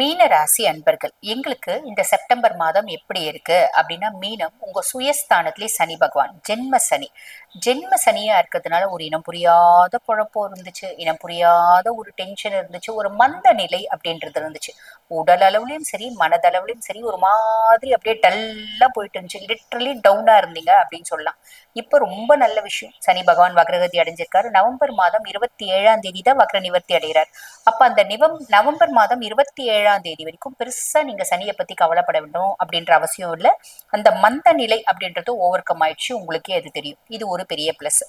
மீன ராசி அன்பர்கள் எங்களுக்கு இந்த செப்டம்பர் மாதம் எப்படி இருக்கு? அப்படின்னா மீனம் உங்க சுயஸ்தானத்திலே சனி பகவான் ஜென்ம சனி. ஜென்ம சனியா இருக்கிறதுனால ஒரு இனம் புரியாத குழப்பம் இருந்துச்சு இனம் புரியாத ஒரு டென்ஷன் இருந்துச்சு ஒரு மந்த நிலை அப்படின்றது இருந்துச்சு. உடல் அளவுலயும் சரி மனதளவுலயும் சரி ஒரு மாதிரி அப்படியே டல்லா போயிட்டு இருந்துச்சு. லிட்ரலி டவுனா இருந்தீங்க அப்படின்னு சொல்லலாம். இப்ப ரொம்ப நல்ல விஷயம். சனி பகவான் வக்ரகதி அடைஞ்சிருக்காரு. நவம்பர் மாதம் இருபத்தி ஏழாம் தேதி தான் வக்ர நிவர்த்தி அடைகிறார். அப்ப அந்த நிவம் நவம்பர் மாதம் இருபத்தி ஏழாம் தேதி வரைக்கும் பெருசா நீங்க சனியை பத்தி கவலைப்பட வேண்டும் அப்படின்ற அவசியம் இல்லை. அந்த மந்த நிலை அப்படின்றது ஓவர் கம் ஆயிடுச்சு. உங்களுக்கே அது தெரியும். இது ஒரு பெரிய பிளஸ்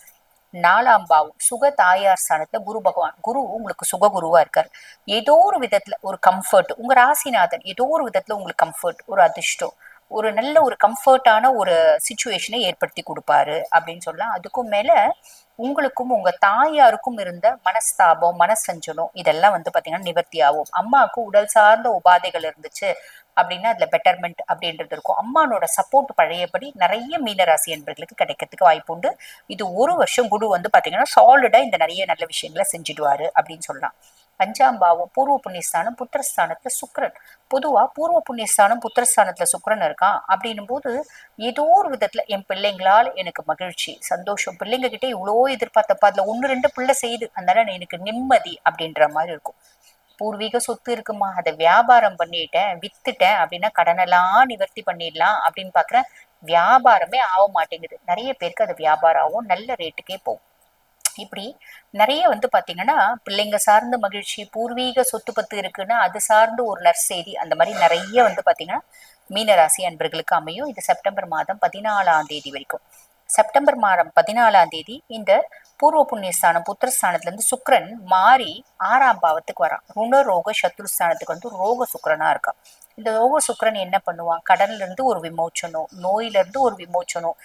நாலாம் பாவம் சுக தாயார் ஸ்தானத்துல குரு பகவான் குரு உங்களுக்கு சுக குருவா இருக்கார். ஏதோ ஒரு விதத்துல ஒரு கம்ஃபர்ட் உங்க ராசிநாதன் ஏதோ ஒரு விதத்துல உங்களுக்கு கம்ஃபர்ட் ஒரு அதிர்ஷ்டம். ஒரு நல்ல ஒரு கம்ஃபர்ட்டான ஒரு சுச்சுவேஷனை ஏற்படுத்தி கொடுப்பாரு அப்படின்னு சொல்லலாம். அதுக்கும் மேல உங்களுக்கும் உங்க தாயாருக்கும் இருந்த மனஸ்தாபம் மனசஞ்சலம் இதெல்லாம் வந்து பாத்தீங்கன்னா நிவர்த்தி ஆகும். அம்மாவுக்கு உடல் சார்ந்த உபாதைகள் இருந்துச்சு அப்படின்னா அதுல பெட்டர்மெண்ட் அப்படின்றது இருக்கும். அம்மானோட சப்போர்ட் பழையபடி நிறைய மீனராசி என்பர்களுக்கு கிடைக்கிறதுக்கு வாய்ப்பு உண்டு. இது ஒரு வருஷம் குரு வந்து பாத்தீங்கன்னா சாலிடா இந்த நிறைய நல்ல விஷயங்களை செஞ்சிடுவாரு அப்படின்னு சொல்லலாம். பஞ்சாம்பாவும் பூர்வ புண்ணியஸ்தானம் புத்திரஸ்தானத்துல சுக்கரன். பொதுவா பூர்வ புண்ணியஸ்தானம் புத்திரஸ்தானத்துல சுக்கரன் இருக்கான் அப்படின்னும் போது ஏதோ ஒரு விதத்துல என் பிள்ளைங்களால் எனக்கு மகிழ்ச்சி சந்தோஷம். பிள்ளைங்க கிட்டே இவ்வளோ எதிர்பார்த்தப்ப அதுல ஒன்னு ரெண்டு பிள்ளை செய்யுது. அதனால எனக்கு நிம்மதி அப்படின்ற மாதிரி இருக்கும். பூர்வீக சொத்து இருக்குமா? அதை வியாபாரம் பண்ணிட்டேன் வித்துட்டேன் அப்படின்னா கடனெல்லாம் நிவர்த்தி பண்ணிடலாம் அப்படின்னு பாக்குறேன். வியாபாரமே ஆக மாட்டேங்குது. நிறைய பேருக்கு அது வியாபாரம் ஆகும் நல்ல ரேட்டுக்கே போகும். இப்படி நிறைய வந்து பார்த்தீங்கன்னா பிள்ளைங்க சார்ந்த மகிழ்ச்சி பூர்வீக சொத்து பத்து இருக்குன்னா அது சார்ந்து ஒரு நற்செய்தி. அந்த மாதிரி நிறைய வந்து பார்த்தீங்கன்னா மீனராசி அன்பர்களுக்கு அமையும். இது செப்டம்பர் மாதம் பதினாலாம் தேதி வரைக்கும். செப்டம்பர் மாதம் பதினாலாம் தேதி இந்த பூர்வ புண்ணியஸ்தானம் புத்திரஸ்தானத்துலேருந்து சுக்கரன் மாறி ஆறாம் பாவத்துக்கு வரான். ருணரோக சத்ருஸ்தானத்துக்கு வந்து ரோக சுக்கரனாக இருக்கான். இந்த ரோக சுக்கரன் என்ன பண்ணுவான்? கடன்ல இருந்து ஒரு விமோச்சனம் நோயில இருந்து ஒரு விமோச்சனம்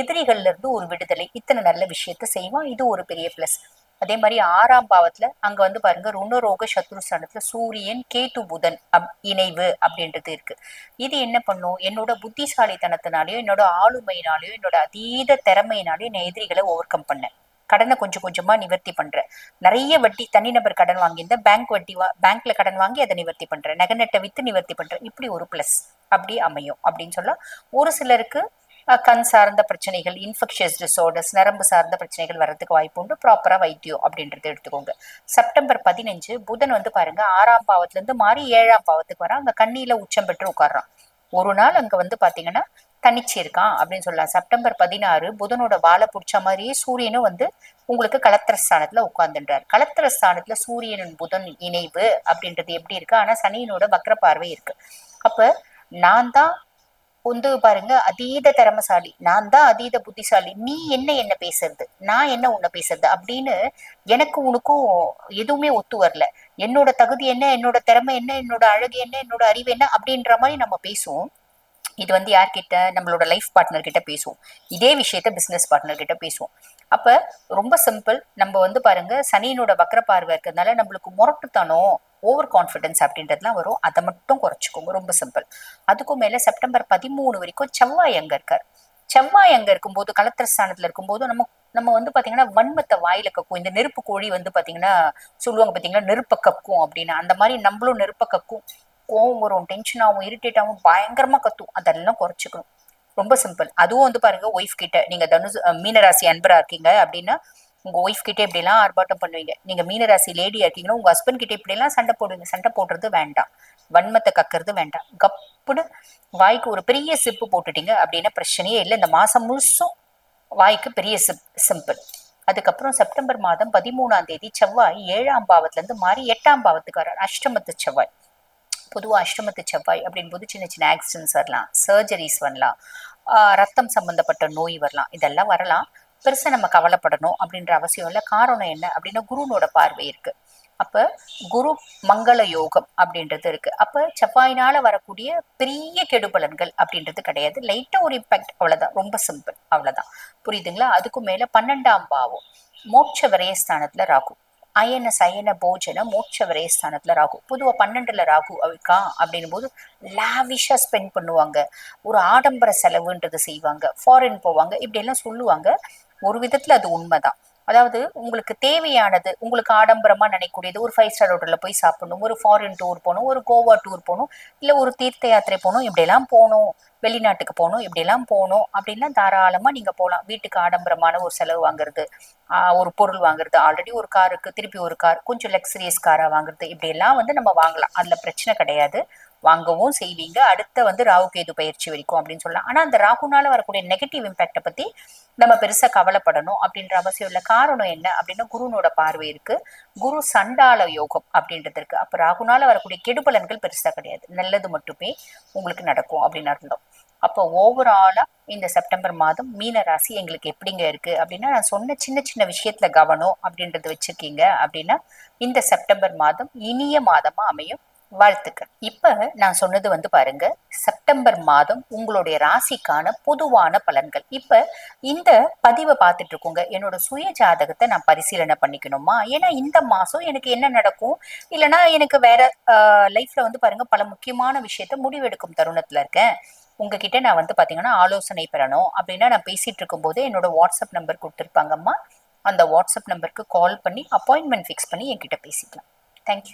எதிரிகள்ல இருந்து ஒரு விடுதலை. இத்தனை நல்ல விஷயத்த செய்வான். இது ஒரு பெரிய பிளஸ் அதே மாதிரி ஆறாம் பாவத்துல அங்க வந்து பாருங்க ருணரோக சத்ருஸ்தானத்துல சூரியன் கேது புதன் அப் இணைவு அப்படின்றது இருக்கு. இது என்ன பண்ணும்? என்னோட புத்திசாலித்தனத்தினாலயோ என்னோட ஆளுமையினாலயோ என்னோட அதீத திறமையினாலேயோ என் எதிரிகளை ஓவர் கம் பண்ணேன். கடனை கொஞ்சம் கொஞ்சமா நிவர்த்தி பண்றேன் நிறைய வட்டி தனிநபர் கடன் வாங்கியிருந்தா பேங்க் வட்டி வா பேங்க்ல கடன் வாங்கி அதை நிவர்த்தி பண்றேன் நகநட்டை வித்து நிவர்த்தி பண்றேன் இப்படி ஒரு பிளஸ் அப்படி அமையும் அப்படின்னு சொல்ல ஒரு சிலருக்கு கண் சார்ந்த பிரச்சனைகள் இன்ஃபெக்ஷியஸ் டிசார்டர்ஸ் நரம்பு சார்ந்த பிரச்சனைகள் வர்றதுக்கு வாய்ப்பு உண்டு. ப்ராப்பரா வைத்தியம் அப்படின்றத எடுத்துக்கோங்க. செப்டம்பர் பதினஞ்சு புதன் வந்து பாருங்க ஆறாம் பாவத்துல இருந்து மாறி ஏழாம் பாவத்துக்கு வரான். அங்க கண்ணியில உச்சம் பெற்று உட்கார்றான். ஒரு நாள் அங்க வந்து பாத்தீங்கன்னா தனிச்சு இருக்கான் அப்படின்னு சொல்லலாம். செப்டம்பர் பதினாறு புதனோட வாழை பிடிச்ச மாதிரியே சூரியனும் வந்து உங்களுக்கு கலத்திர ஸ்தானத்துல உட்கார்ந்துன்றார். கலத்திர ஸ்தானத்துல சூரியனின் புதன் இணைவு அப்படின்றது எப்படி இருக்கு? ஆனா சனியினோட வக்ர பார்வை இருக்கு. அப்ப நான் தான் வந்து பாருங்க அதீத திறமசாலி. நான் தான் அதீத புத்திசாலி. நீ என்ன என்ன பேசுறது? நான் என்ன உன்னை பேசுறது? அப்படின்னு எனக்கு உனக்கும் எதுவுமே ஒத்து வரல. என்னோட தகுதி என்ன? என்னோட திறமை என்ன? என்னோட அழகு என்ன? என்னோட அறிவு என்ன? அப்படின்ற மாதிரி நம்ம பேசுவோம். இது வந்து யார்கிட்ட? நம்மளோட லைஃப் பார்ட்னர் கிட்ட பேசுவோம். இதே விஷயத்த பிஸ்னஸ் பார்ட்னர் கிட்ட பேசுவோம். அப்ப ரொம்ப சிம்பிள் நம்ம வந்து பாருங்க சனியினோட வக்கர பார்வை இருக்கிறதுனால நம்மளுக்கு முரட்டுத்தனம் ஓவர் கான்ஃபிடன்ஸ் அப்படின்றதுலாம் வரும். அதை மட்டும் குறைச்சிக்கோங்க ரொம்ப சிம்பிள் அதுக்கும் மேல செப்டம்பர் பதிமூணு வரைக்கும் செவ்வாய் அங்க இருக்கார். செவ்வாய் அங்க இருக்கும்போது கலத்திர ஸ்தானத்துல இருக்கும்போது நம்ம நம்ம வந்து பாத்தீங்கன்னா வன்மத்தை வாயில கக்கும். இந்த நெருப்பு கோழி வந்து பாத்தீங்கன்னா சொல்லுவாங்க பாத்தீங்கன்னா நெருப்ப கக்கும் அப்படின்னு. அந்த மாதிரி நம்மளும் நெருப்ப கக்கும். கோவம் வரும் டென்ஷன் ஆகும் இரிட்டேட் ஆகும் பயங்கரமா கத்தும். அதெல்லாம் குறைச்சிக்கணும். ரொம்ப சிம்பிள் அதுவும் வந்து பாருங்க ஒய்ஃப் கிட்ட. நீங்க தனுசு மீனராசி அன்பரா இருக்கீங்க அப்படின்னா உங்க ஒய்ஃப் கிட்டே இப்படிலாம் ஆர்ப்பாட்டம் பண்ணுவீங்க. நீங்க மீனராசி லேடியா இருக்கீங்கன்னா உங்க ஹஸ்பண்ட் கிட்டே இப்படிலாம் சண்டை போடுவீங்க. சண்டை போடுறது வேண்டாம். வன்மத்தை கக்கிறது வேண்டாம். கப்புன்னு வாய்க்கு ஒரு பெரிய சிப்பு போட்டுட்டீங்க அப்படின்னா பிரச்சனையே இல்லை. இந்த மாசம் முழுசும் வாய்க்கு பெரிய சிப் சிம்பிள் அதுக்கப்புறம் செப்டம்பர் மாதம் பதிமூணாம் தேதி செவ்வாய் ஏழாம் பாவத்துல இருந்து மாறி எட்டாம் பாவத்துக்கு வரார் அஷ்டமத்து செவ்வாய். பொதுவாக அஷ்டமத்து செவ்வாய் அப்படின்போது சின்ன சின்ன ஆக்சிடென்ட்ஸ் வரலாம். சர்ஜரிஸ் வரலாம். ரத்தம் சம்பந்தப்பட்ட நோய் வரலாம். இதெல்லாம் வரலாம். பெருசாக நம்ம கவலைப்படணும் அப்படின்ற அவசியம் இல்லை. காரணம் என்ன அப்படின்னா குருனோட பார்வை இருக்கு. அப்போ குரு மங்கள யோகம் அப்படின்றது இருக்கு. அப்போ செவ்வாயினால வரக்கூடிய பெரிய கெடுபலன்கள் அப்படின்றது கிடையாது. லைட்டா ஒரு இம்பாக்ட் அவ்வளவுதான். ரொம்ப சிம்பிள் அவ்வளவுதான். புரியுதுங்களா? அதுக்கும் மேல பன்னெண்டாம் பாவம். மோட்ச விரயஸ்தானத்துல ராகு. அயன சயன போஜன மோட்ச விரயஸ்தானத்துல ராகு. பொதுவா பன்னெண்டுல ராகு இருக்கா அப்படின்னும் போது லாவிஷா ஸ்பெண்ட் பண்ணுவாங்க. ஒரு ஆடம்பர செலவுன்றது செய்வாங்க. ஃபாரின் போவாங்க. இப்படி எல்லாம் சொல்லுவாங்க. ஒரு விதத்துல அது உண்மைதான். அதாவது உங்களுக்கு தேவையானது உங்களுக்கு ஆடம்பரமா நினைக்கக்கூடியது ஒரு ஃபைவ் ஸ்டார் ஹோட்டல்ல போய் சாப்பிடணும் ஒரு ஃபாரின் டூர் போகணும் ஒரு கோவா டூர் போகணும் இல்ல ஒரு தீர்த்த யாத்திரை போகணும் இப்படியெல்லாம் போகணும் வெளிநாட்டுக்கு போகணும் இப்படியெல்லாம் போகணும் அப்படின்னா தாராளமா நீங்க போகலாம். வீட்டுக்கு ஆடம்பரமான ஒரு செலவு வாங்குறது ஒரு பொருள் வாங்குறது ஆல்ரெடி ஒரு காருக்கு திருப்பி ஒரு கார் கொஞ்சம் லக்ஸரியஸ் காரா வாங்குறது இப்படியெல்லாம் வந்து நம்ம வாங்கலாம். அதுல பிரச்சனை கிடையாது. வாங்கவும் செய்வீங்க. அடுத்த வந்து ராகு கேது பயிற்சி வரைக்கும் அப்படின்னு சொல்லலாம். ஆனா அந்த ராகுனால வரக்கூடிய நெகட்டிவ் இம்பாக்டை பத்தி நம்ம பெருசா கவலைப்படணும் அப்படின்ற அவசியம் இல்லை. காரணம் என்ன அப்படின்னா குருனோட பார்வை இருக்கு. குரு சண்டால யோகம் அப்படின்றது இருக்கு. அப்ப ராகுனால வரக்கூடிய கெடுபலன்கள் பெருசா கிடையாது. நல்லது மட்டுமே உங்களுக்கு நடக்கும் அப்படின்னு அர்த்தம். அப்போ ஓவராலா இந்த செப்டம்பர் மாதம் மீன ராசி எங்களுக்கு எப்படிங்க இருக்கு அப்படின்னா நான் சொன்ன சின்ன சின்ன விஷயத்துல கவனம் அப்படின்றது வச்சிருக்கீங்க அப்படின்னா இந்த செப்டம்பர் மாதம் இனிய மாதமா அமையும். வாழ்த்துக்கள். இப்ப நான் சொன்னது வந்து பாருங்க செப்டம்பர் மாதம் உங்களுடைய ராசிக்கான பொதுவான பலன்கள். இப்ப இந்த பதிவை பார்த்துட்டு இருக்கோங்க என்னோட சுய ஜாதகத்தை நான் பரிசீலனை பண்ணிக்கணுமா? ஏன்னா இந்த மாசம் எனக்கு என்ன நடக்கும்? இல்லைன்னா எனக்கு வேற லைஃப்ல வந்து பாருங்க பல முக்கியமான விஷயத்த முடிவெடுக்கும் தருணத்துல இருக்கேன். உங்ககிட்ட நான் வந்து பாத்தீங்கன்னா ஆலோசனை பெறணும் அப்படின்னா நான் பேசிட்டு இருக்கும்போது என்னோட வாட்ஸ்அப் நம்பர் கொடுத்துருப்பாங்கம்மா. அந்த வாட்ஸ்அப் நம்பருக்கு கால் பண்ணி அப்பாயின்மெண்ட் ஃபிக்ஸ் பண்ணி என்கிட்ட பேசிக்கலாம். தேங்க்யூ